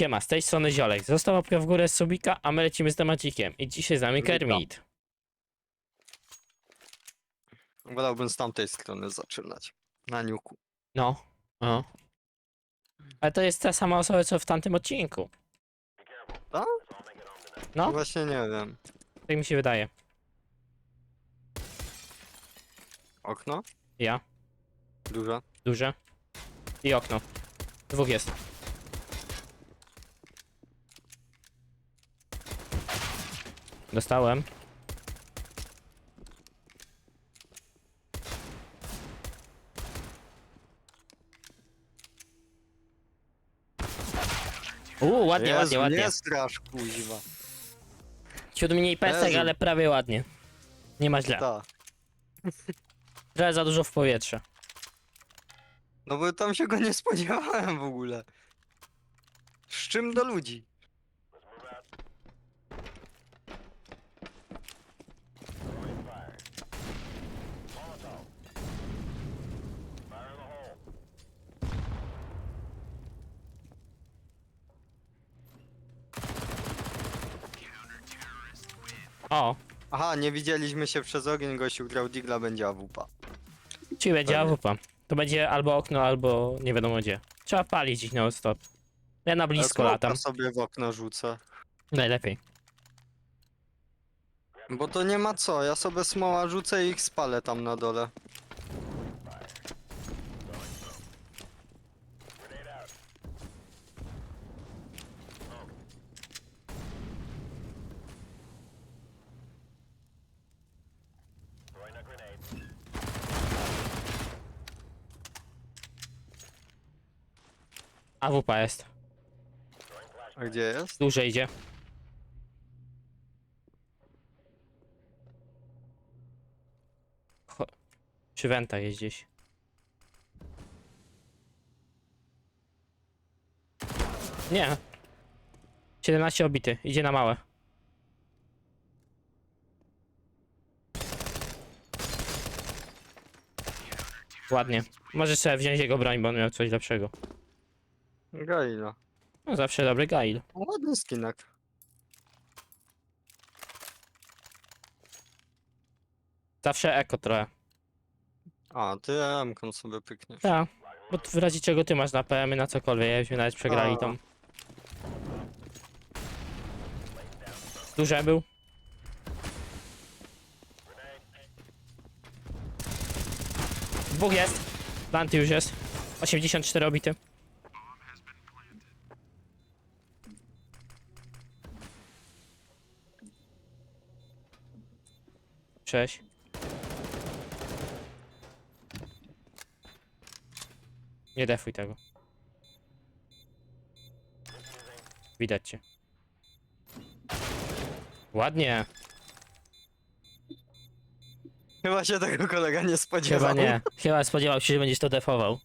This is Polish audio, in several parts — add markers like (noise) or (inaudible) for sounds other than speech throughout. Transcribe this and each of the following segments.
Siema, z tej strony Ziolek. Został łapkę w górę z Subika, a my lecimy z temacikiem. I dzisiaj z nami. Kermit. Wolałbym z tamtej strony zaczynać. Na niuku. No. no. Ale to jest ta sama osoba, co w tamtym odcinku. Tak? No, Właśnie nie wiem. tak mi się wydaje. Okno? Ja, Duże? duże. I okno. Dwóch jest. Dostałem. Uuu, ładnie, Jezu, ładnie, ładnie. Nie strasz, kuźwa. Ciut mniej pesek, Jezu. ale prawie ładnie. Nie ma źle. Ta. Trochę za dużo w powietrze. No bo tam się go nie spodziewałem w ogóle. Z czym do ludzi? O, Aha, nie widzieliśmy się przez ogień, gościu grał digla, będzie awupa. czyli będzie Pewnie. AWP. To będzie albo okno, albo nie wiadomo gdzie. Trzeba palić ich non stop. Ja na blisko Ale latam. sobie w okno rzucę. Najlepiej. Bo to nie ma co, ja sobie smoła rzucę i ich spalę tam na dole. AWP jest. A gdzie jest? Dłużej idzie. Cho- Przy Wenta jest gdzieś. Nie. 17 obity. Idzie na małe. Ładnie. Możesz sobie wziąć jego broń, bo on miał coś lepszego. Gaila. No zawsze dobry Gail. Ładny skinek. Zawsze eko trochę. A, ty M-ką sobie pykniesz. Tak, bo w razie czego ty masz na PM na cokolwiek, jakbyśmy nawet przegrali A. tą. Duże był. Dwóch jest. Planty już jest. 84 obity. Cześć. Nie defuj tego. Widać cię. Ładnie. Chyba się tego kolega nie spodziewał. Chyba nie. (laughs) Chyba spodziewał się, że będziesz to defował.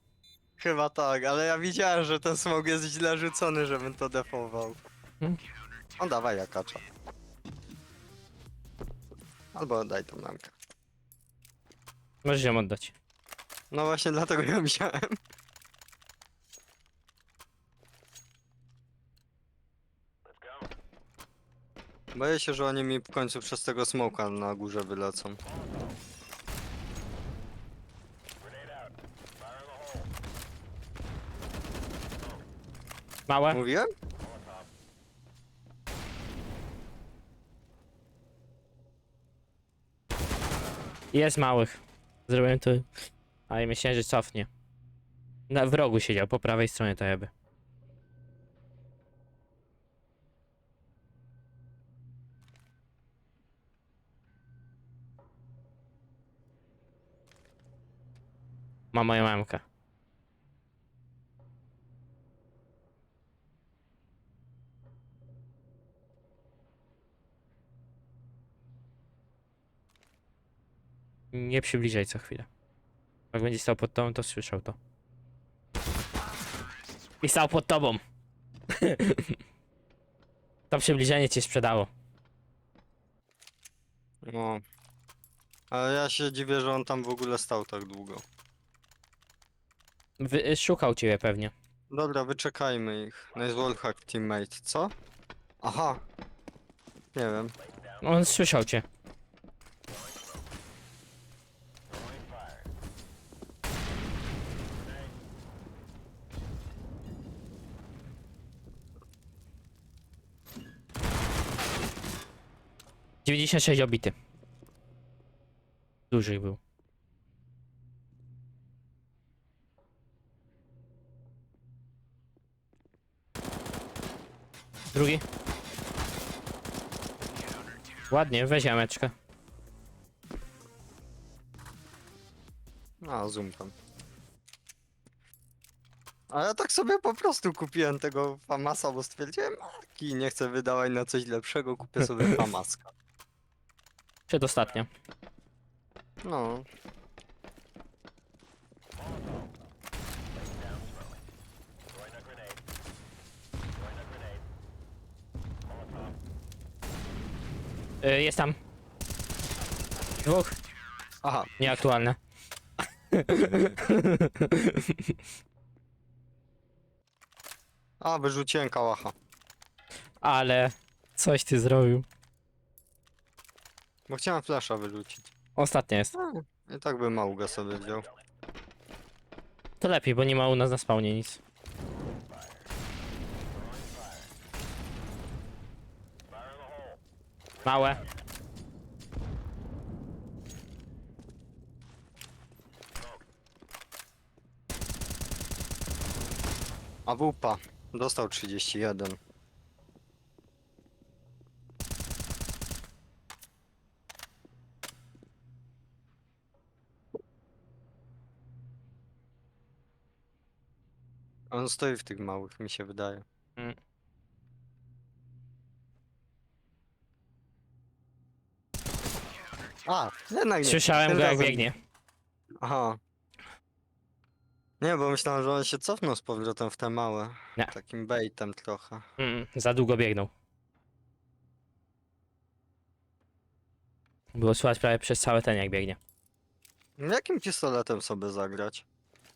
Chyba tak, ale ja widziałem, że ten smog jest źle rzucony, żebym to defował. Hmm. No dawaj jakacza. Albo daj tą namkę. Możesz ją oddać. No właśnie dlatego ją wziąłem. Boję się, że oni mi w końcu przez tego smoka na górze wylecą. Małe? Mówiłem? Jest małych. Zrobiłem to. Ale myślałem, że cofnie. Na w rogu siedział, po prawej stronie to jakby. Ma moją mamkę. Nie przybliżaj co chwilę. Jak będzie stał pod tobą, to słyszał to. I stał pod tobą. (laughs) to przybliżenie cię sprzedało. No. Ale ja się dziwię, że on tam w ogóle stał tak długo. Wy, szukał ciebie pewnie. Dobra, wyczekajmy ich. Nice wallhack teammate, co? Aha. Nie wiem. On słyszał cię. Dziewięćdziesiąt sześć obity. Duży był. Drugi. Ładnie, weź jameczkę. A, zoom tam. A ja tak sobie po prostu kupiłem tego Famasa, bo stwierdziłem, aki nie chcę wydawać na coś lepszego, kupię sobie (laughs) Famaska. Przedostatnia. No. Y, jest tam. Dwóch. Aha, Nieaktualne. a wyrzuciłem kałacha. Ale coś ty zrobił. Bo chciałem flasza wyrzucić. Ostatnia jest. I tak bym Mauga sobie wziął. To lepiej, bo nie ma u nas na spawnie nic. Małe. A wupa. Dostał 31. On stoi w tych małych, mi się wydaje. Mm. A, jednak nie. Słyszałem tym go jak razem- biegnie. Aha. Nie, bo myślałem, że on się cofnął z powrotem w te małe. Nie. Takim baitem trochę. Mm, za długo biegnął. Było słychać prawie przez cały ten jak biegnie. Jakim pistoletem sobie zagrać?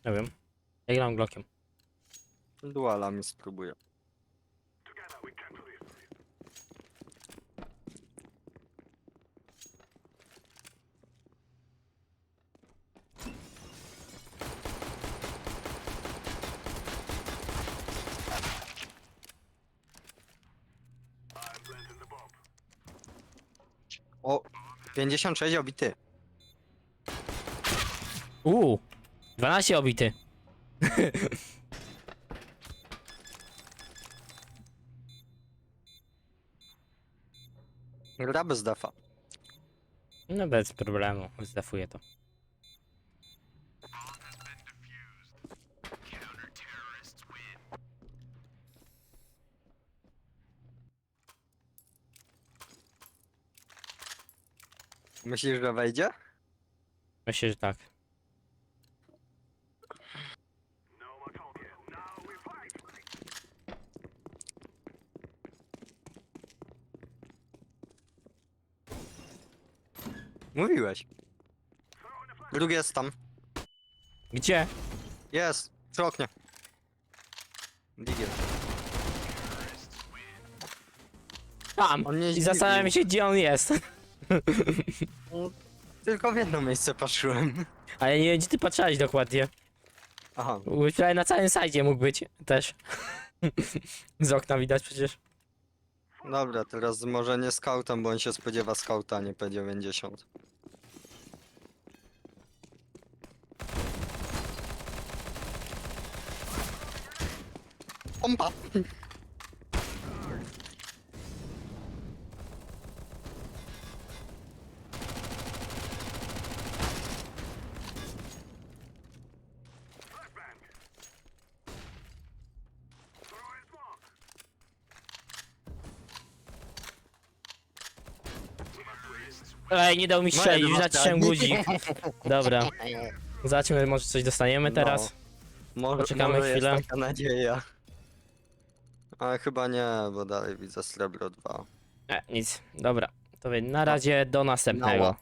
Nie wiem. Ja gram Glockiem. Dualami spróbuję. O, 56 obity. Uuu. 12 obity. (laughs) Gra bez defa. No bez problemu. Zdefuję to. Myślisz, że wejdzie? Myślę, że tak. Mówiłeś. Drugi jest tam. Gdzie? Jest. Przy oknie. Digiel. Tam. On nie I zastanawiam się, gdzie on jest. (laughs) Tylko w jedno miejsce patrzyłem. Ale nie wiem, gdzie ty patrzałeś dokładnie. Aha. Prawie na całym sajdzie mógł być też. (laughs) Z okna widać przecież. Dobra, teraz może nie scoutem, bo on się spodziewa scouta, a nie P90. Pompa! Ej, nie dał mi strzelić, naciszyłem guzik. Dobra. (laughs) Zobaczmy, może coś dostaniemy teraz. Może, Poczekamy może chwilę. jest taka nadzieja. Ale chyba nie, bo dalej widzę srebro 2. E, nic. Dobra. To wie, na razie do następnego.